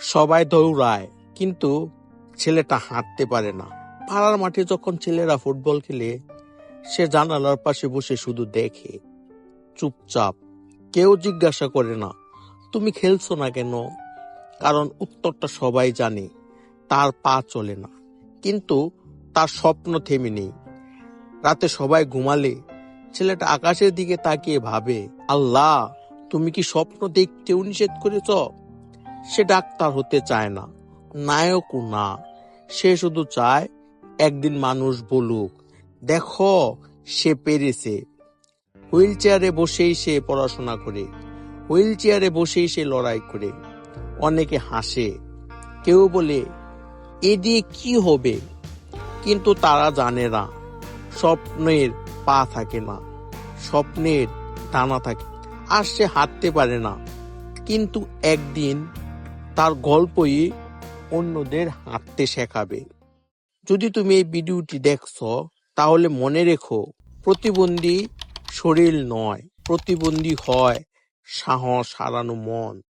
সবাই দৌড়ায়, কিন্তু ছেলেটা হাঁটতে পারে না। পাড়ার মাঠে যখন ছেলেরা ফুটবল খেলে, সে জানালার পাশে বসে শুধু দেখে। চুপচাপ, কেউ জিজ্ঞাসা করে না, তুমি খেলছো না কেন? কারণ উত্তরটা সবাই জানে, তার পা চলে না। কিন্তু তার স্বপ্ন থেমে নেই। রাতে সবাই ঘুমালে, ছেলেটা আকাশের দিকে তাকিয়ে ভাবে, আল্লাহ, তুমি কি স্বপ্ন দেখতেও নিষেধ করেছ? সে ডাক্তার হতে চায় না, নায়কও না। সে শুধু চায়, একদিন মানুষ বলুক, দেখো, সে পেরেছে। হুইল চেয়ারে বসেই সে পড়াশোনা করে হুইল চেয়ারে বসেই সে লড়াই করে। অনেকে হাসে, কেউ বলে, এ দিয়ে কি হবে? কিন্তু তারা জানে না, স্বপ্নের পা থাকে না, স্বপ্নের টানা থাকে। আর সে হাঁটতে পারে না, কিন্তু একদিন তার গল্পই অন্যদের হাঁটতে শেখাবে। যদি তুমি এই ভিডিওটি দেখছ, তাহলে মনে রেখো, প্রতিবন্ধী শরীর নয়, প্রতিবন্ধী হয় সাহস হারানো মন।